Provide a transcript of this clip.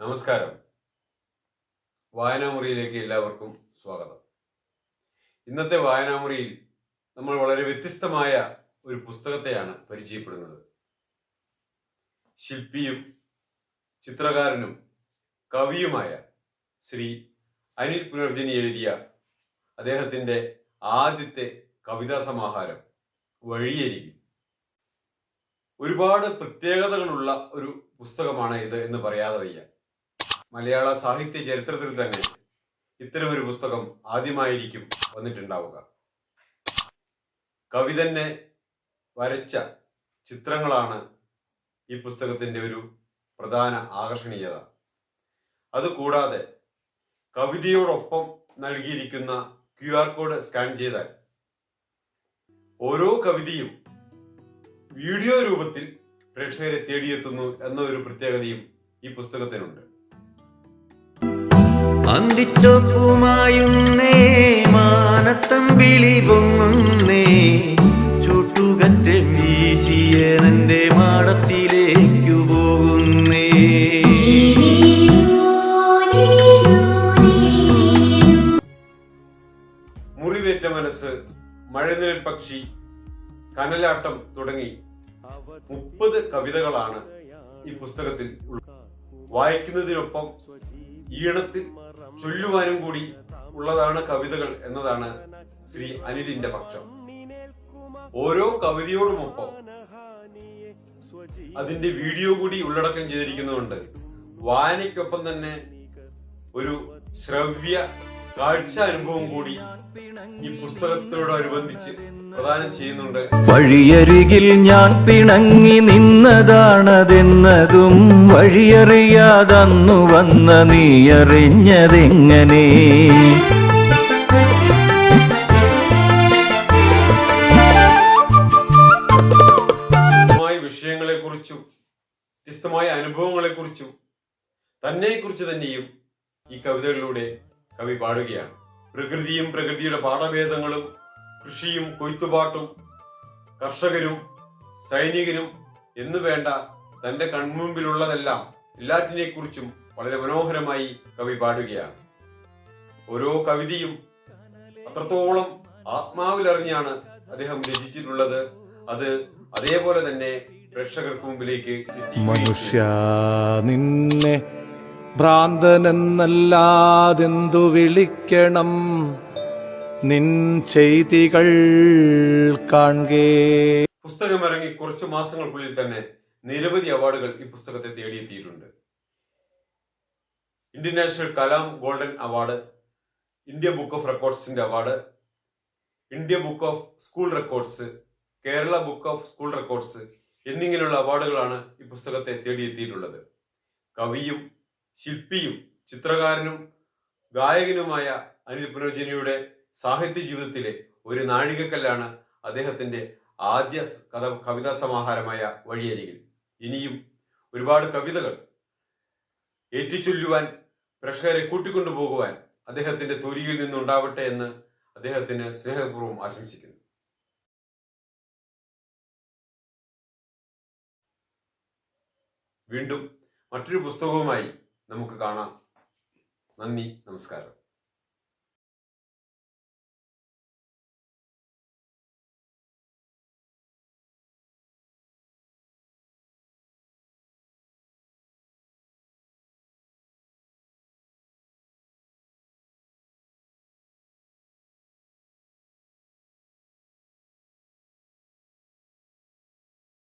നമസ്കാരം. വായനാമുറിയിലേക്ക് എല്ലാവർക്കും സ്വാഗതം. ഇന്നത്തെ വായനാമുറിയിൽ നമ്മൾ വളരെ വ്യത്യസ്തമായ ഒരു പുസ്തകത്തെയാണ് പരിചയപ്പെടുന്നത്. ശില്പിയും ചിത്രകാരനും കവിയുമായ ശ്രീ അനിൽ പുനർജനി എഴുതിയ അദ്ദേഹത്തിന്റെ ആദ്യത്തെ കവിതാ സമാഹാരം വഴിയരികിൽ. ഒരുപാട് പ്രത്യേകതകളുള്ള ഒരു പുസ്തകമാണ് ഇത് എന്ന് പറയാതെ വയ്യ. മലയാള സാഹിത്യ ചരിത്രത്തിൽ തന്നെ ഇത്തരമൊരു പുസ്തകം ആദ്യമായിരിക്കും വന്നിട്ടുണ്ടാവുക. കവി തന്നെ വരച്ച ചിത്രങ്ങളാണ് ഈ പുസ്തകത്തിന്റെ ഒരു പ്രധാന ആകർഷണീയത. അതുകൂടാതെ കവിതയോടൊപ്പം നൽകിയിരിക്കുന്ന ക്യു ആർ കോഡ് സ്കാൻ ചെയ്താൽ ഓരോ കവിതയും വീഡിയോ രൂപത്തിൽ പ്രേക്ഷകരെ തേടിയെത്തുന്നു എന്ന ഒരു പ്രത്യേകതയും ഈ പുസ്തകത്തിനുണ്ട്. അന്തിച്ചൊപ്പുമായുന്നേ മാനത്തമ്പിളി പൊങ്ങുന്നേ. ചുട്ടുകറ്റ് വീശിയ എന്റെ മാടത്തിലേക്കു പോകുന്നേ. മുറിവേറ്റ മനസ്സ് മഴനിഴൽ പക്ഷി കനലാട്ടം തുടങ്ങി മുപ്പത് കവിതകളാണ് ഈ പുസ്തകത്തിൽ വായിക്കുന്നതിനൊപ്പം ഈണത്തിൽ ചൊല്ലുവാനും കൂടി ഉള്ളതാണ് കവിതകൾ എന്നതാണ് ശ്രീ അനിലിന്റെ പക്ഷം. ഓരോ കവിതയോടുമൊപ്പം അതിന്റെ വീഡിയോ കൂടി ഉള്ളടക്കം ചെയ്തിരിക്കുന്നതുകൊണ്ട് വായനയ്ക്കൊപ്പം തന്നെ ഒരു ശ്രവ്യ കാഴ്ച അനുഭവം കൂടി ഈ പുസ്തകത്തോടനുബന്ധിച്ച് പ്രദാനം ചെയ്യുന്നുണ്ട്. വഴിയരികിൽ ഞാൻ പിണങ്ങി നിന്നതാണതെന്നതും വഴിയറിയാതന്നു വന്ന നീ അറിഞ്ഞതെങ്ങനെ വ്യത്യസ്തമായ അനുഭവങ്ങളെ വ്യത്യസ്തമായ അനുഭവങ്ങളെക്കുറിച്ചും തന്നെക്കുറിച്ച് തന്നെയും ഈ കവിതകളിലൂടെ കവി പാടുകയാണ്. പ്രകൃതിയും പ്രകൃതിയുടെ പാഠഭേദങ്ങളും കൃഷിയും കൊയ്ത്തുപാട്ടും കർഷകരും സൈനികരും എന്നു വേണ്ട തന്റെ കൺമുമ്പിലുള്ളതെല്ലാം എല്ലാറ്റിനെക്കുറിച്ചും വളരെ മനോഹരമായി കവി പാടുകയാണ്. ഓരോ കവിതയും അത്രത്തോളം ആത്മാവിലറിഞ്ഞാണ് അദ്ദേഹം രചിച്ചിട്ടുള്ളത്. അത് അതേപോലെ തന്നെ പ്രേക്ഷകർക്ക് മുമ്പിലേക്ക് മനുഷ്യ നിന്നെ ഭ്രാന്തനെന്നല്ലാതെന്തു വിളിക്കണം? നിൻ ചെയ്തികൾ കാൺകേ പുസ്തകം ഇറങ്ങി കുറച്ചു മാസങ്ങൾക്കുള്ളിൽ തന്നെ നിരവധി അവാർഡുകൾ ഈ പുസ്തകത്തെ തേടിയെത്തിയിട്ടുണ്ട്. Indian national Kalam golden award India book of റെക്കോർഡ്സിന്റെ award India book of school records Kerala book of school records എന്നിങ്ങനെയുള്ള അവാർഡുകളാണ് ഈ പുസ്തകത്തെ തേടിയെത്തിയിട്ടുള്ളത്. കവിയും ശില്പിയും ചിത്രകാരനും ഗായകനുമായ അനിൽ പുനർജനിയുടെ സാഹിത്യ ജീവിതത്തിലെ ഒരു നാഴികക്കല്ലാണ് അദ്ദേഹത്തിന്റെ ആദ്യ കഥ കവിതാ സമാഹാരമായ വഴിയരികിൽ. ഇനിയും ഒരുപാട് കവിതകൾ ഏറ്റുചൊല്ലുവാൻ പ്രേക്ഷകരെ കൂട്ടിക്കൊണ്ടുപോകുവാൻ അദ്ദേഹത്തിന്റെ തൊലിയിൽ നിന്നുണ്ടാവട്ടെ എന്ന് അദ്ദേഹത്തിന് സ്നേഹപൂർവം ആശംസിക്കുന്നു. വീണ്ടും മറ്റൊരു പുസ്തകവുമായി നമുക്ക് കാണാം. നന്ദി നമസ്കാരം.